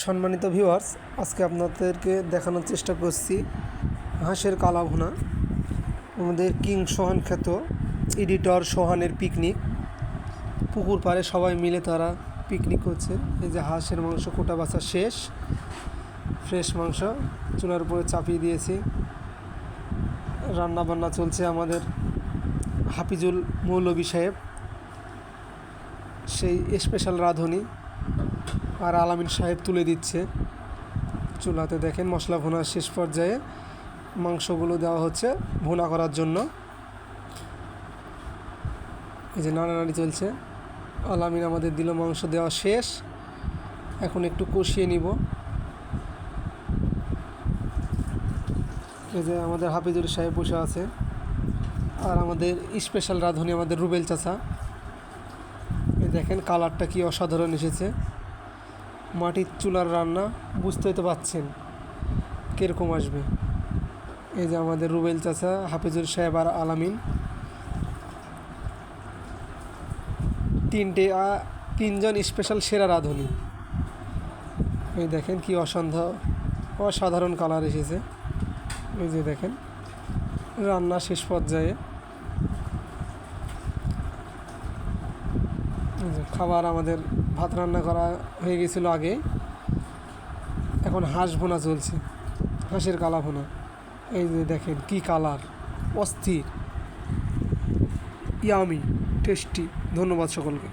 সম্মানিত ভিউয়ার্স আজকে আপনাদেরকে দেখানোর চেষ্টা করছি হাঁসের কালা ভুনা আমাদের কিং সোহান খ্যাত এডিটর সোহানের পিকনিক পুকুর পাড়ে সবাই মিলে তারা পিকনিক করছে। এই যে হাঁসের মাংস, কোটা বাছা শেষ। ফ্রেশ মাংস চুলার উপরে চাপিয়ে দিয়েছি। রান্না বান্না চলছে আমাদের হাফিজুল মৌলবী সাহেব। সেই স্পেশাল রাঁধুনি। আর আলামিন সাহেব তুলে দিচ্ছে। চুলাতে দেখেন মশলা ভুনার শেষ পর্যায়ে মাংসগুলো দেওয়া হচ্ছে ভুনা করার জন্য। এই যে নাড়ানাড়ি চলছে। আলামিন আমাদের দিল মাংস দেওয়া শেষ। এখন একটু কষিয়ে নিব। এই যে আমাদের হাফিজুর সাহেব বসে আছে। আর আমাদের স্পেশাল রাঁধুনি আমাদের রুবেল চাচা। দেখেন কালারটা কি অসাধারণ এসেছে। মাটির চুলার রান্না বুঝতেই তো পাচ্ছেন কীরকম আসবে। এই যে আমাদের রুবেল চাচা হাফিজুর সাহেব আর আলামিন। তিনটে তিনজন স্পেশাল সেরা রাঁধুনি। এই দেখেন কি অসন্ধ, অসাধারণ কালার এসেছে। এই যে দেখেন, রান্না শেষ পর্যায়ে এই যে খাবার আমাদের ভাত রান্না করা হয়ে গেছিল আগে। এখন হাঁস ভোনা চলছে, হাঁসের কালা ভোনা। এই যে দেখেন কি কালার, অস্থির। Yummy, tasty. ধন্যবাদ সকলকে।